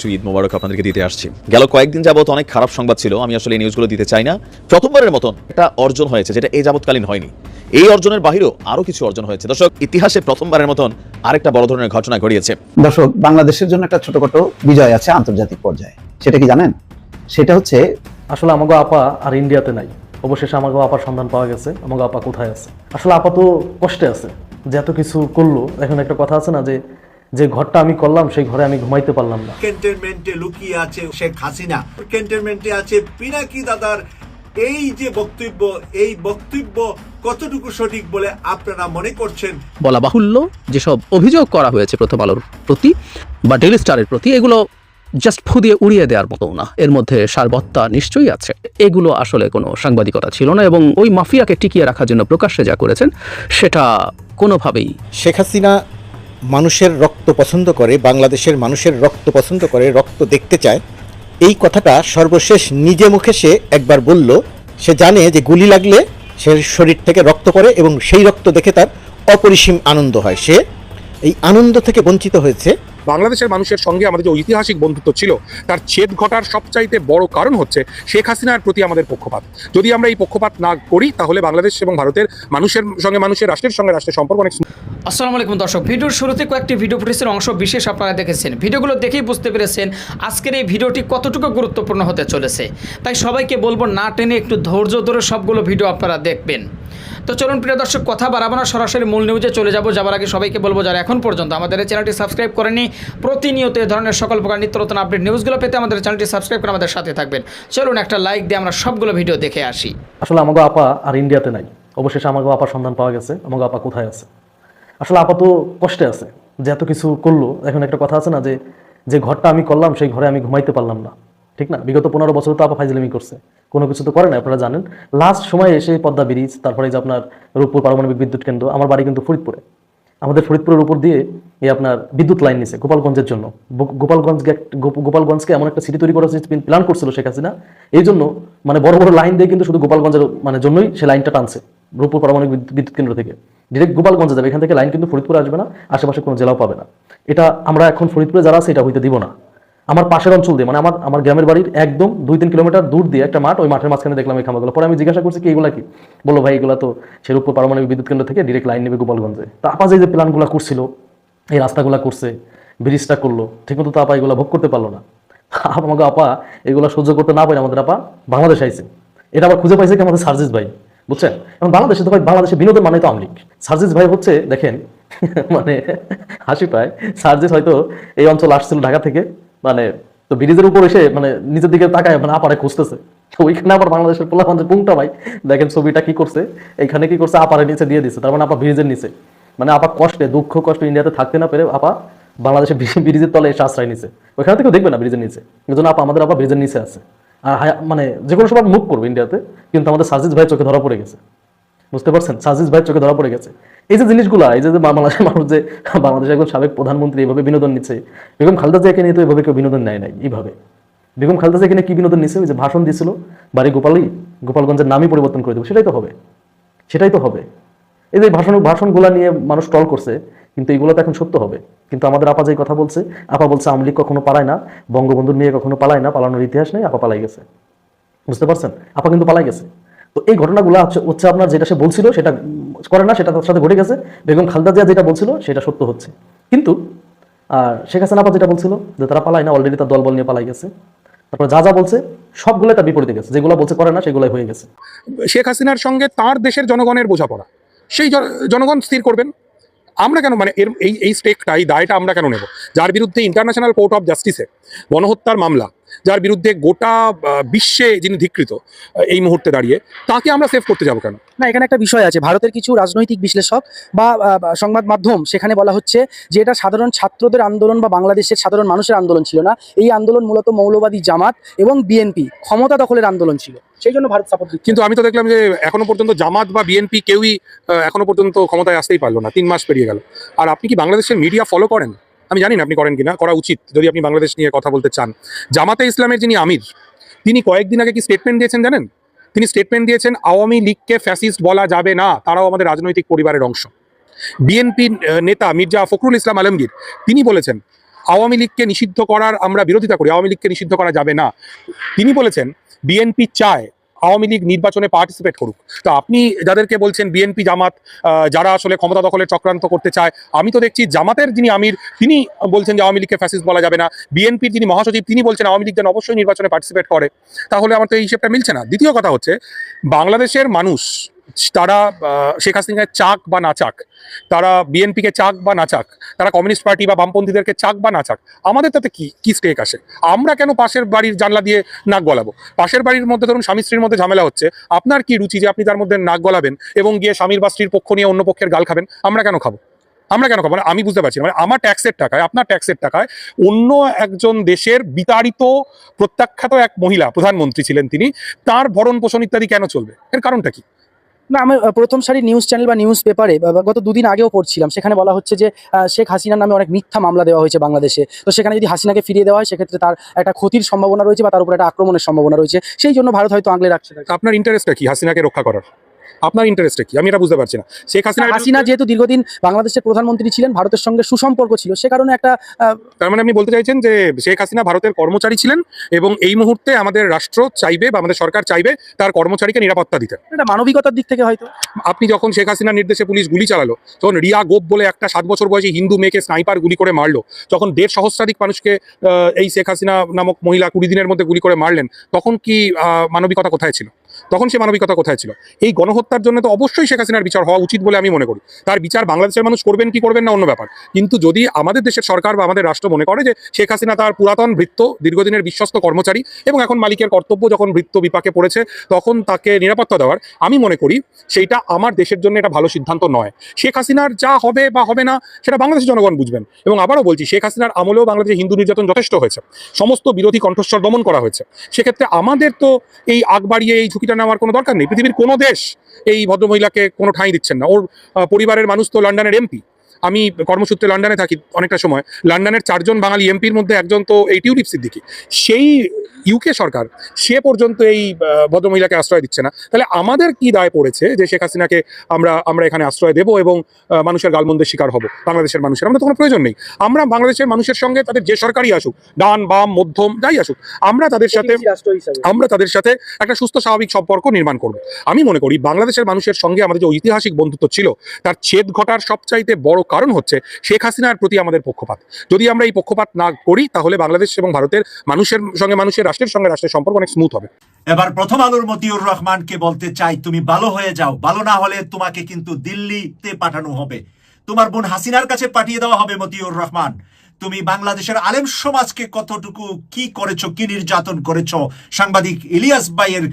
একটু ঈদ মোবারক আপনাদেরকে দিতে আসছি। গেল কয়েকদিন যাবত অনেক খারাপ সংবাদ ছিল আমি আসলে এই নিউজগুলো দিতে চাই না। প্রথমবারের মতন একটা অর্জন হয়েছে যেটা এই যাবৎকালীন হয়নি। এই অর্জনের বাহিরেও আরও কিছু অর্জন হয়েছে। দর্শক ইতিহাসে প্রথমবারের মতন আরেকটা বড় ধরনের ঘটনা ঘটিয়েছে। দর্শক বাংলাদেশের জন্য একটা ছোটখাটো বিজয় আছে আন্তর্জাতিক পর্যায়ে। সেটা কি জানেন? সেটা হচ্ছে আসলে আমাগো আপা আর ইন্ডিয়াতে নাই। অবশেষে আমাগো আপার সন্ধান পাওয়া গেছে আমাগো আপা কোথায় আছে? আসলে আপা তো কষ্টে আছে যে এত কিছু করল। এখন একটা কথা আছে না যে যে ঘরটা আমি করলাম সেই ঘরে আমি ঘুমাইতে পারলাম না। ক্যান্টনমেন্টে লুকিয়ে আছে শেখ হাসিনা। ক্যান্টনমেন্টে আছে পিনাকি দাদার এই যে বক্তব্য এই বক্তব্য কতটুকু সঠিক বলে আপনারা মনে করছেন? বলা বাহুল্য যেসব অভিযোগ করা হয়েছে প্রথম আলোর প্রতি বা ডেলি স্টারের প্রতি এগুলো জাস্ট ফু দিয়ে উড়িয়ে দেওয়ার মতো না। এর মধ্যে সারবত্তা নিশ্চয়ই আছে। এগুলো আসলে কোনো সাংবাদিকতা ছিল না এবং ওই মাফিয়াকে টিকিয়ে রাখার জন্য প্রকাশ্যে যা করেছেন সেটা কোনোভাবেই শেখ হাসিনা মানুষের রক্ত পছন্দ করে, বাংলাদেশের মানুষের রক্ত পছন্দ করে, রক্ত দেখতে চায়, এই কথাটা সর্বশেষ নিজে মুখে সে একবার বলল। সে জানে যে গুলি লাগলে সে শরীর থেকে রক্ত করে এবং সেই রক্ত দেখে তার অপরিসীম আনন্দ হয়। সে এই আনন্দ থেকে বঞ্চিত হয়েছে। বাংলাদেশের মানুষের সঙ্গে আমাদের যে ঐতিহাসিক বন্ধুত্ব ছিল, তার ছেদ ঘটার সবচাইতে বড় কারণ হচ্ছে শেখ হাসিনার প্রতি আমাদের পক্ষপাত। যদি আমরা এই পক্ষপাত না করি, তাহলে বাংলাদেশ এবং ভারতের মানুষের সঙ্গে, মানুষের রাষ্ট্রের সঙ্গে রাষ্ট্রের সম্পর্ক অনেক আসসালামু আলাইকুম দর্শক, ভিডিওর শুরুতে কয়েকটি ভিডিও ফুটেজের অংশ বিশেষ আপনারা দেখেছেন। ভিডিওগুলো দেখেই বুঝতে পেরেছেন আজকের এই ভিডিওটি কতটুকু গুরুত্বপূর্ণ হতে চলেছে। তাই সবাইকে বলব, না টেনে একটু ধৈর্য ধরে সবগুলো ভিডিও আপনারা দেখবেন। তো চলুন, প্রিয় দর্শক, কথা বাড়াবো না। সরাসরি মূল নিউজে চলে যাব। যাবার আগে সবাইকে বলব যারা এখন পর্যন্ত আমাদের চ্যানেলটি সাবস্ক্রাইব করেনি প্রতিনিয়ত এই ধরনের সকল প্রকার নিত্য নতুন আপডেট নিউজগুলো পেতে আমাদের চ্যানেলটি সাবস্ক্রাইব করে আমাদের সাথে থাকবেন। চলুন, একটা লাইক দিয়ে আমরা সবগুলো ভিডিও দেখে আসি। আসলে আমাগো আপা আর ইন্ডিয়াতে নাই। অবশেষে আমাগো আপার সন্ধান পাওয়া গেছে। আমাগো আপা কোথায় আছে? আসলে আপা তো কষ্টে আছে। যে এত কিছু করল, এখন একটা কথা আছে না যে যে ঘরটা আমি করলাম, সেই ঘরে আমি ঘুমাইতে পারলাম না। ঠিক না? বিগত পনেরো বছর তো আপা ফাইজলামি করছে। কোনো কিছু তো করে না, আপনারা জানেন। লাস্ট সময় এসে পদ্মা ব্রিজ, তারপরে যে আপনার রূপপুর পারমাণবিক বিদ্যুৎ কেন্দ্র, আমার বাড়ি কিন্তু ফরিদপুরে। আমাদের ফরিদপুরের উপর দিয়ে এই আপনার বিদ্যুৎ লাইন নিছে গোপালগঞ্জের জন্য। গোপালগঞ্জ গোপালগঞ্জকে এমন একটা সিটি তৈরি করার প্ল্যান করছিল শেখ হাসিনা, এই জন্য মানে বড় বড় লাইন দিয়ে কিন্তু শুধু গোপালগঞ্জের মানে জন্যই সে লাইনটা টানছে, রূপপুর পারমাণবিক বিদ্যুৎ কেন্দ্র থেকে। ডিরেক্ট গোপালগঞ্জে যাবে, এখান থেকে লাইন কিন্তু ফরিদপুরে আসবে না, আশেপাশে কোনো জেলাও পাবে না। এটা আমরা এখন ফরিদপুরে যারা আছে, এটা হইতে দিব না। আমার পাশের অঞ্চল দিয়ে মানে আমার আমার গ্রামের বাড়ির একদম দুই তিন কিলোমিটার দূর দিয়ে একটা মাঠ, ওই মাঠের মাঝখানে দেখলাম এই খামাগুলো পরে আমি জিজ্ঞাসা করছি, কি এগুলা কি? বলল, ভাই, এগুলো তো শেরুপুর পারমাণবিক বিদ্যুৎ কেন্দ্র থেকে ডিরেক্ট লাইন নেবে গোপালগঞ্জে। তা আপা যে প্ল্যানগুলো করছিল, এই রাস্তাগুলো করছে, ব্রিজটা করল, ঠিকমতো তো আপা এগুলো ভোগ করতে পারল না। আমাকে আপা এগুলো সহ্য করতে না পারে আমাদের আপা বাংলাদেশ আইছে। এটা আবার খুঁজে পাইছে কি আমাদের সার্জিস ভাই, বুঝছেন? এখন বাংলাদেশে তো ভাই, বাংলাদেশে বিনোদন মানে তো আমলিক সার্জিস ভাই হচ্ছে, দেখেন মানে হাসি পায়। সার্জিস হয়তো এই অঞ্চল আসছিল ঢাকা থেকে মানে তো ব্রিজের উপর এসে মানে নিজের দিকে তাকায় মানে আপারে খুঁজতেছে। ওইখানে আবার বাংলাদেশের পোলা মানে পুংটা ভাই? দেখেন ছবিটা কি করছে? এখানে কি করছে? আপারে নিচে দিয়ে দিচ্ছে তার মানে আপা ব্রিজের নিচে। মানে আপা কষ্টে, দুঃখ কষ্ট ইন্ডিয়াতে থাকতে না পেরে আপা বাংলাদেশে ব্রিজের তলে এসে আশ্রয় নিছে। ওইখানে থেকেও দেখবে না ব্রিজের নিচে। এই জন্য আপা আমাদের আপা ব্রিজের নিচে আছে। আর মানে যে কোনো সময় মুখ করবে ইন্ডিয়াতে, কিন্তু আমাদের সার্জিস ভাই চোখে ধরা পড়ে গেছে। বুঝতে পারছেন? সাজিস ভাই চোখে ধরা পড়ে গেছে। এই যে জিনিসগুলো, এই যে বাংলাদেশের মানুষ যে বাংলাদেশের একজন সাবেক প্রধানমন্ত্রী এইভাবে বিনোদন নিচ্ছে, বেগম খালেদা জিয়াকে নিয়ে তো এইভাবে কেউ বিনোদন নেয় নাই এইভাবে। বেগম খালেদা জিয়াকে নিয়ে কি বিনোদন নিচ্ছে যে ভাষণ দিয়েছিল বাড়ি গোপালই, গোপালগঞ্জের নামই পরিবর্তন করে দেবো। সেটাই তো হবে। সেটাই তো হবে। এই যে ভাষণ, ভাষণগুলো নিয়ে মানুষ টল করছে, কিন্তু এইগুলো তো এখন সত্য হবে। কিন্তু আমাদের আপা যে কথা বলছে, আপা বলছে আওয়ামী লীগ কখনো পালায় না, বঙ্গবন্ধুর মেয়ে কখনো পালায় না, পালানোর ইতিহাস নেই, আপা পালাই গেছে। বুঝতে পারছেন? আপা কিন্তু পালাই গেছে। তো এই ঘটনাগুলো হচ্ছে আপনার যেটা সে বলছিল, সেটা করে না, সেটা তার সাথে ঘটে গেছে। বেগম খালদা জিয়া যেটা বলছিল, সেটা সত্য হচ্ছে। কিন্তু, আর শেখ হাসিনা আপা যেটা বলছিল, যে তারা পালায় না অলরেডি তার দলবল নিয়ে পালাই গেছে। তারপর যা যা বলছে সবগুলো তার বিপরীতে গেছে। যেগুলো বলছে করে না, সেগুলোই হয়ে গেছে। শেখ হাসিনার সঙ্গে তার দেশের জনগণের বোঝাপড়া। সেই জনগণ স্থির করবেন। আমরা কেন মানে এর, এই এই স্টেকটা এই দায়টা আমরা কেন নেব? যার বিরুদ্ধে ইন্টারন্যাশনাল কোর্ট অফ জাস্টিসে গণহত্যার মামলা যার বিরুদ্ধে গোটা বিশ্বে যিনি ধিকৃত এই মুহূর্তে দাঁড়িয়ে তাকে আমরা সেভ করতে যাব কেন? না এখানে একটা বিষয় আছে। ভারতের কিছু রাজনৈতিক বিশ্লেষক বা সংবাদ মাধ্যম সেখানে বলা হচ্ছে যে এটা সাধারণ ছাত্রদের আন্দোলন বা বাংলাদেশের সাধারণ মানুষের আন্দোলন ছিল না। এই আন্দোলন মূলত মৌলবাদী জামাত এবং বিএনপি ক্ষমতা দখলের আন্দোলন ছিল। সেই জন্য ভারত সাপোর্ট কিন্তু আমি তো দেখলাম যে এখনও পর্যন্ত জামাত বা বিএনপি কেউই এখনও পর্যন্ত ক্ষমতায় আসতেই পারল না। তিন মাস পেরিয়ে গেল। আর আপনি কি বাংলাদেশের মিডিয়া ফলো করেন? আমি জানি না আপনি করেন কিনা, করা উচিত, যদি আপনি বাংলাদেশ নিয়ে কথা বলতে চান। জামাতে ইসলামের যিনি আমির, তিনি কয়েকদিন আগে কি স্টেটমেন্ট দিয়েছেন জানেন? তিনি স্টেটমেন্ট দিয়েছেন, আওয়ামী লীগকে ফ্যাসিস্ট বলা যাবে না, তারাও আমাদের রাজনৈতিক পরিবারের অংশ। বিএনপি নেতা মির্জা ফখরুল ইসলাম আলমগীর, তিনি বলেছেন, আওয়ামী লীগকে নিষিদ্ধ করার আমরা বিরোধিতা করি, আওয়ামী লীগকে নিষিদ্ধ করা যাবে না। তিনি বলেছেন বিএনপি চায় আওয়ামী লীগ নির্বাচনে পার্টিসিপেট করুক। তো আপনি যাদেরকে বলছেন বিএনপি জামাত যারা আসলে ক্ষমতা দখলের চক্রান্ত করতে চায়, আমি তো দেখছি জামাতের যিনি আমির, তিনি বলছেন যে আওয়ামী লীগকে ফ্যাসিস বলা যাবে না। বিএনপির যিনি মহাসচিব, তিনি বলছেন আওয়ামী লীগ যেন অবশ্যই নির্বাচনে পার্টিসিপেট করে। তাহলে আমার তো এই হিসেবটা মিলছে না। দ্বিতীয় কথা হচ্ছে, বাংলাদেশের মানুষ তারা শেখ হাসিনাকে চাক বা না চাক, তারা বিএনপিকে চাক বা না চাক, তারা কমিউনিস্ট পার্টি বা বামপন্থীদেরকে চাক বা না চাক, আমাদের তাতে কি কি স্টেক আসে? আমরা কেন পাশের বাড়ির জানলা দিয়ে নাক গলাবো? পাশের বাড়ির মধ্যে ধরুন স্বামী স্ত্রীর মধ্যে ঝামেলা হচ্ছে, আপনার কি রুচি যে আপনি তার মধ্যে নাক গলাবেন এবং গিয়ে স্বামীর বা স্ত্রীর পক্ষ নিয়ে অন্য পক্ষের গাল খাবেন, আমরা কেন খাব? আমরা কেন খাব? মানে আমি বুঝতে পারছি মানে আমার ট্যাক্সের টাকায়, আপনার ট্যাক্সের টাকায় অন্য একজন দেশের বিতাড়িত, প্রত্যাখ্যাত এক মহিলা প্রধানমন্ত্রী ছিলেন তিনি, তার ভরণ পোষণ ইত্যাদি কেন চলবে? এর কারণটা কি? না, আমি প্রথম সারি নিউজ চ্যানেল বা নিউজ পেপারে গত দুদিন আগেও পড়ছিলাম। সেখানে বলা হচ্ছে যে শেখ হাসিনার নামে অনেক মিথ্যা মামলা দেওয়া হয়েছে বাংলাদেশে। তো সেখানে যদি হাসিনাকে ফিরিয়ে দেওয়া হয়, সেক্ষেত্রে তার একটা ক্ষতির সম্ভাবনা রয়েছে বা তার উপর একটা আক্রমণের সম্ভাবনা রয়েছে। সেই জন্য ভারত হয়তো আগলে রাখছে। আপনার ইন্টারেস্টটা কি, হাসিনাকে রক্ষা করার? আপনার ইন্টারেস্টে কি? আমি এটা বুঝতে পারছি না। শেখ হাসিনা হাসিনা যেহেতু দীর্ঘদিন বাংলাদেশের প্রধানমন্ত্রী ছিলেন ভারতের সঙ্গে সুসম্পর্ক ছিল সে কারণে একটা তার মানে আপনি বলতে চাইছেন যে শেখ হাসিনা ভারতের কর্মচারী ছিলেন এবং এই মুহূর্তে আমাদের রাষ্ট্র চাইবে বা আমাদের সরকার চাইবে তার কর্মচারীকে নিরাপত্তা দিতে। একটা মানবিকতার দিক থেকে হয়তো। আপনি যখন শেখ হাসিনার নির্দেশে পুলিশ গুলি চালালো তখন রিয়া গোপ বলে একটা সাত বছর বয়সী হিন্দু মেয়েকে স্নাইপার গুলি করে মারলো যখন দেড় সহস্রাধিক মানুষকে আহ, এই শেখ হাসিনা নামক মহিলা কুড়ি দিনের মধ্যে গুলি করে মারলেন তখন কি আহ, মানবিকতা কোথায় ছিল? তখন সে মানবিকতা কোথায় ছিল? এই গণহত্যার জন্য তো অবশ্যই শেখ হাসিনার বিচার হওয়া উচিত বলে আমি মনে করি। তার বিচার বাংলাদেশের মানুষ করবেন কি করবেন না অন্য ব্যাপার। কিন্তু যদি আমাদের দেশের সরকার বা আমাদের রাষ্ট্র মনে করে যে শেখ হাসিনা তার পুরাতন ভৃত্য, দীর্ঘদিনের বিশ্বস্ত কর্মচারী এবং এখন মালিকের কর্তব্য যখন ভৃত্য বিপাকে পড়েছে, তখন তাকে নিরাপত্তা দেওয়ার, আমি মনে করি সেইটা আমার দেশের জন্য এটা ভালো সিদ্ধান্ত নয়। শেখ হাসিনার যা হবে বা হবে না, সেটা বাংলাদেশের জনগণ বুঝবেন। এবং আবারও বলছি, শেখ হাসিনার আমলেও বাংলাদেশে হিন্দু নির্যাতন যথেষ্ট হয়েছে। সমস্ত বিরোধী কণ্ঠস্বর দমন করা হয়েছে। সেক্ষেত্রে আমাদের তো এই আগ বাড়িয়ে, এই ঝুঁকিটা নেওয়ার কোনো দরকার নেই। পৃথিবীর কোনো দেশ এই ভদ্রমহিলাকে কোনো ঠাঁই দিচ্ছেন না। ওর পরিবারের মানুষ তো লন্ডনের এমপি। আমি কর্মসূত্রে লন্ডনে থাকি অনেকটা সময় লন্ডনের চারজন বাঙালি এমপির মধ্যে একজন তো এই টিউলিপ সিদ্দিকি। সেই ইউকে সরকার সে পর্যন্ত এই ভদ্রমহিলাকে আশ্রয় দিচ্ছে না। তাহলে আমাদের কি দায় পড়েছে যে শেখ হাসিনাকে আমরা আমরা এখানে আশ্রয় দেবো এবং মানুষের গালমন্দের শিকার হব বাংলাদেশের মানুষের? আমাদের তো কোনো প্রয়োজন নেই। আমরা বাংলাদেশের মানুষের সঙ্গে তাদের যে সরকারই আসুক ডান বাম মধ্যম যাই আসুক আমরা তাদের সাথে আমরা তাদের সাথে একটা সুস্থ স্বাভাবিক সম্পর্ক নির্মাণ করব। আমি মনে করি বাংলাদেশের মানুষের সঙ্গে আমাদের যে ঐতিহাসিক বন্ধুত্ব ছিল তার ছেদ ঘটার সবচাইতে বড় কারণ হচ্ছে শেখ হাসিনার প্রতি আমাদের পক্ষপাত। যদি আমরা এই পক্ষপাত না করি, তাহলে বাংলাদেশ এবং ভারতের মানুষের সঙ্গে, মানুষের রাষ্ট্রের সঙ্গে রাষ্ট্রের সম্পর্ক অনেক স্মুথ হবে। এবার প্রথম আলোর মতিউর রহমানকে বলতে চাই, তুমি ভালো হয়ে যাও। ভালো না হলে তোমাকে কিন্তু দিল্লিতে পাঠানো হবে। তোমার বোন হাসিনার কাছে পাঠিয়ে দেওয়া হবে মতিউর রহমান। তুমি বাংলাদেশের আলেম সমাজকে কতটুকু কি করেছ, কি নির্যাতন করেছ? সাংবাদিক ইলিয়াস ভাইয়ের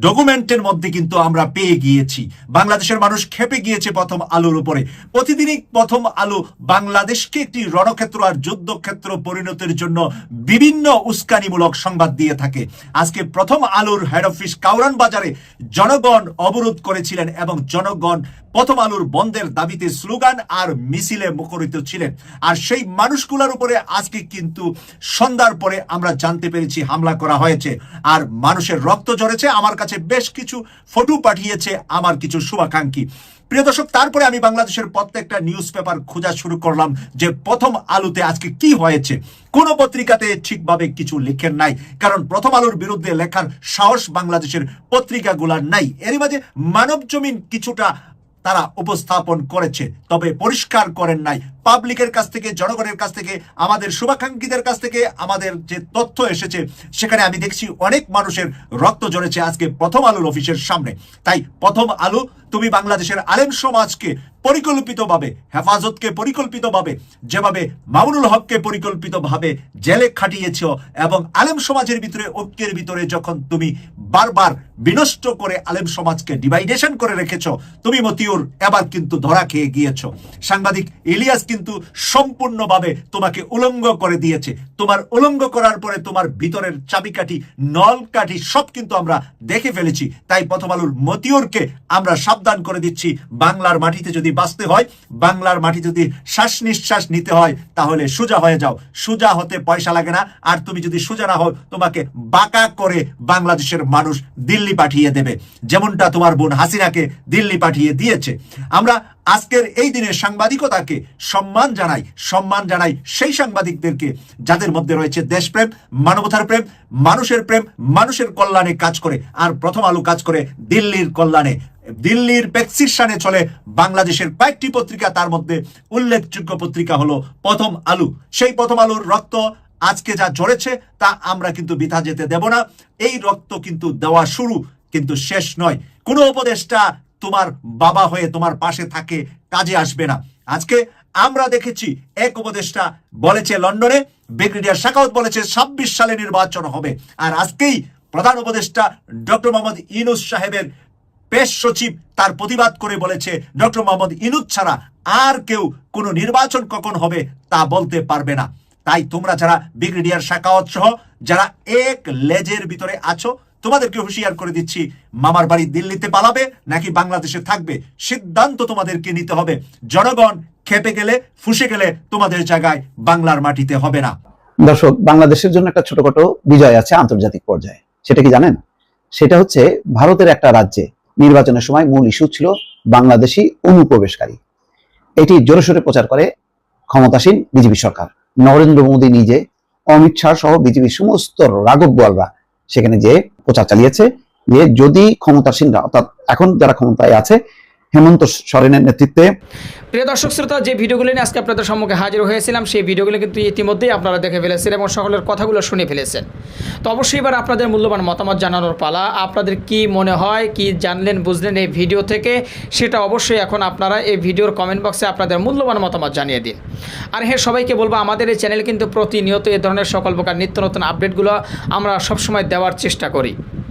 ডকুমেন্টের মধ্যে কিন্তু আমরা পেয়ে গিয়েছি। বাংলাদেশের মানুষ খেপে গিয়েছে প্রথম আলোর উপরে। প্রতিদিনই প্রথম আলো বাংলাদেশকে একটি রণক্ষেত্র আর যুদ্ধক্ষেত্র পরিণতির জন্য বিভিন্ন উস্কানিমূলক সংবাদ দিয়ে থাকে। আজকে প্রথম আলোর হেড অফিস কাউরান বাজারে জনগণ অবরোধ করেছিলেন এবং জনগণ প্রথম আলোর বন্ধের দাবিতে স্লোগান আর মিছিলে মুখরিত ছিলেন। আর সেই মানুষগুলোর উপরে আজকে কিন্তু সন্ধ্যার পরে আমরা জানতে পেরেছি হামলা করা হয়েছে। আর মানুষের রক্ত ঝরেছে, আমার বেশ কিছু ফটো পাঠিয়েছে আমার কিছু শুভাকাঙ্ক্ষী। প্রিয় দর্শক, তারপরে আমি বাংলাদেশের প্রত্যেকটা নিউজ পেপার খোঁজা শুরু করলাম যে প্রথম আলোতে আজকে কি হয়েছে। কোন পত্রিকাতে ঠিকভাবে কিছু লেখেন নাই, কারণ প্রথম আলোর বিরুদ্ধে লেখার সাহস বাংলাদেশের পত্রিকাগুলার নাই। এরই মাঝে মানব জমিন কিছুটা তারা উপস্থাপন করেছে, তবে পরিষ্কার করেন নাই পাবলিকের কাছ থেকে, জনগণের কাছ থেকে, আমাদের শুভাকাঙ্ক্ষীদের কাছ থেকে আমাদের যে তথ্য এসেছে, সেখানে আমি দেখছি অনেক মানুষের রক্ত ঝরেছে আজকে প্রথম আলোর অফিসের সামনে। তাই প্রথম আলো, তুমি বাংলাদেশের আলেম সমাজকে পরিকল্পিতভাবে, হেফাজতকে পরিকল্পিতভাবে, যেভাবে মামুনুল হককে পরিকল্পিতভাবে জেলে খাটিয়েছ এবং আলেম সমাজের ভিতরে, ঐক্যের ভিতরে যখন তুমি বারবার বিনষ্ট করে আলেম সমাজকে ডিভাইডেশন করে রেখেছ, তুমি মতিউর এবার কিন্তু ধরা খেয়ে গিয়েছ। সাংবাদিক ইলিয়াস কিন্তু সম্পূর্ণভাবে তোমাকে উলঙ্গ করে দিয়েছে। তোমার উলঙ্গ করার পরে তোমার ভিতরের চাবিকাঠি, নলকাঠি সব কিন্তু আমরা দেখে ফেলেছি। তাই প্রথম আলুর মতিউরকে আমরা সাবধান করে দিচ্ছি। বাংলার মাটিতে যদি বাঁচতে হয়, বাংলার মাটি যদি শ্বাস নিঃশ্বাস নিতে হয়, তাহলে সোজা হয়ে যাও। সোজা হতে পয়সা লাগে না। আর তুমি যদি সোজা না হও, তোমাকে বাঁকা করে বাংলাদেশের মানুষ দিল্লি পাঠিয়ে দেবে। যেমনটা তোমার বোন হাসিনাকে দিল্লি পাঠিয়ে দিয়েছে। আমরা আজকের এই দিনে সাংবাদিকতাকে সম্মান জানাই সম্মান জানাই সেই সাংবাদিকদেরকে যাদের মধ্যে রয়েছে দেশপ্রেম, মানবতার প্রেম, মানুষের প্রেম, মানুষের কল্যাণে কাজ করে, আর প্রথম আলো কাজ করে দিল্লির কল্যাণে। দিল্লির প্রেসক্রিপশনে চলে বাংলাদেশের কয়েকটি পত্রিকা, তার মধ্যে উল্লেখযোগ্য পত্রিকা হলো প্রথম আলু। সেই প্রথম আলুর রক্ত আজকে যা ঝরেছে, তা আমরা কিন্তু বৃথা যেতে দেব না। এই রক্ত কিন্তু দেওয়া শুরু, কিন্তু শেষ নয়। কোনো উপদেশটা তোমার বাবা হয়ে তোমার পাশে থাকে, কাজে আসবে না। আজকে আমরা দেখেছি, এক উপদেষ্টা বলেছে লন্ডনে, ব্রিগেডিয়ার শাখাওয়াত বলেছে ছাব্বিশ সালে নির্বাচন হবে। আর আজকেই প্রধান উপদেষ্টা ডক্টর মোহাম্মদ ইনুস সাহেবের পেশ সচিব তার প্রতিবাদ করে বলেছে, ডক্টর মোহাম্মদ ইনুস ছাড়া আর কেউ কোনো নির্বাচন কখন হবে তা বলতে পারবে না। তাই তোমরা যারা ব্রিগেডিয়ার শাখাওয়াত সহ যারা এক লেজের ভিতরে আছো তোমাদেরকে হুঁশিয়ার করে দিচ্ছি, মামার বাড়ি দিল্লিতে পালাবে, নাকি বাংলাদেশে থাকবে? সিদ্ধান্ত তোমাদেরকে নিতে হবে। জনগণ খেপে গেলে, ফুসে গেলে তোমাদের জায়গায় বাংলার মাটিতে হবে না। দর্শক, বাংলাদেশের জন্য একটা ছোটখাটো বিজয় আছে আন্তর্জাতিক পর্যায়ে। সেটা কি জানেন? সেটা হচ্ছে ভারতের একটা রাজ্যে নির্বাচনের সময় মূল ইস্যু ছিল বাংলাদেশি অনুপ্রবেশকারী। এটি জোরে সোরে প্রচার করে ক্ষমতাসীন বিজেপি সরকার। নরেন্দ্র মোদী নিজে, অমিত শাহ সহ বিজেপির সমস্ত রাঘব গোয়ালরা সেখানে যে প্রচার চালিয়েছে। যে যদি ক্ষমতাসীনরা অর্থাৎ এখন যারা ক্ষমতায় আছে হেমন্ত সরেনের নেতৃত্বে। প্রিয় দর্শক শ্রোতা, যে ভিডিওগুলো নিয়ে আজকে আপনাদের সম্মুখে হাজির হয়েছিলাম, সেই ভিডিওগুলো কিন্তু ইতিমধ্যেই আপনারা দেখে ফেলেছেন এবং সকলের কথাগুলো শুনে ফেলেছেন। তো অবশ্যই এবার আপনাদের মূল্যবান মতামত জানানোর পালা। আপনাদের কি মনে হয়, কি জানলেন, বুঝলেন এই ভিডিও থেকে, সেটা অবশ্যই এখন আপনারা এই ভিডিওর কমেন্ট বক্সে আপনাদের মূল্যবান মতামত জানিয়ে দিন। আর হ্যাঁ সবাইকে বলব, আমাদের এই চ্যানেল কিন্তু প্রতিনিয়ত এ ধরনের সকল প্রকার নিত্য নতুন আপডেটগুলো আমরা সবসময় দেওয়ার চেষ্টা করি।